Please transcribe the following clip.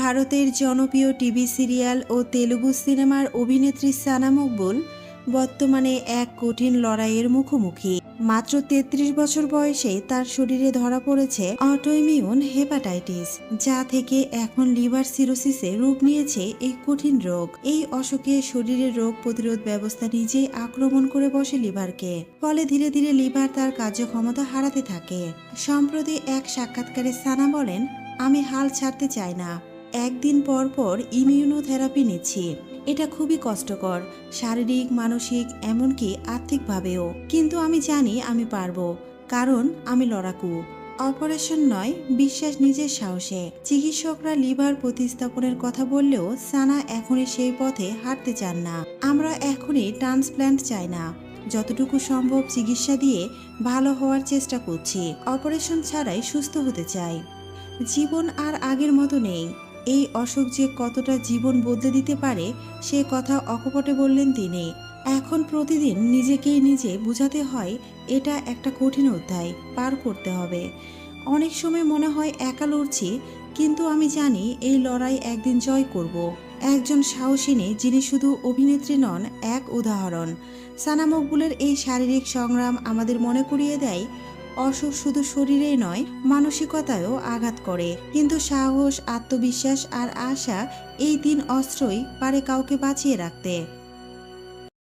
ভারতের জনপ্রিয় TV serial ও তেলুগু সিনেমার অভিনেত্রী সানা মকবুল বর্তমানে এক কঠিন লড়াইয়ের মুখোমুখি। মাত্র তেত্রিশ বছর বয়সে তার শরীরে ধরা পড়েছে অটোইমিউন হেপাটাইটিস, যা থেকে এখন লিভার সিরোসিসে রূপ নিয়েছে এই কঠিন রোগ। এই অসুখে শরীরের রোগ প্রতিরোধ ব্যবস্থা নিজেই আক্রমণ করে বসে লিভারকে। ফলে ধীরে ধীরে লিভার তার কার্যক্ষমতা হারাতে থাকে। সম্প্রতি এক সাক্ষাৎকারে সানা বলেন, আমি হাল ছাড়তে চাই না। একদিন পর পর ইমিউনোথেরাপি নিচ্ছি। এটা খুবই কষ্টকর, শারীরিক, মানসিক, এমনকি আর্থিকভাবেও। কিন্তু আমি জানি আমি পারব, কারণ আমি লড়াকু। অপারেশন নয়, বিশ্বাস নিজের সাহসে। চিকিৎসকরা লিভার প্রতিস্থাপনের কথা বললেও সানা এখনই সেই পথে হাঁটতে চান না। আমরা এখনই ট্রান্সপ্ল্যান্ট চাই না। যতটুকু সম্ভব চিকিৎসা দিয়ে ভালো হওয়ার চেষ্টা করছি। অপারেশন ছাড়াই সুস্থ হতে চাই। জীবন আর আগের মতো নেই। এই অসুখ যে কতটা জীবন বদলে দিতে পারে, সে কথা অকপটে বললেন তিনি। এখন প্রতিদিন নিজেকেই নিজে বোঝাতে হয়, এটা একটা কঠিন অধ্যায়, পার করতে হবে। অনেক সময় মনে হয় একা লড়ছি, কিন্তু আমি জানি এই লড়াই একদিন জয় করব। একজন সাহসিনী যিনি শুধু অভিনেত্রী নন, এক উদাহরণ। সানা মকবুলের এই শারীরিক সংগ্রাম আমাদের মনে করিয়ে দেয় অসুখ শুধু শরীরে নয়, মানসিকতায়ও আঘাত করে। কিন্তু সাহস, আত্মবিশ্বাস আর আশা এই তিন অস্ত্রই পারে কাউকে বাঁচিয়ে রাখতে।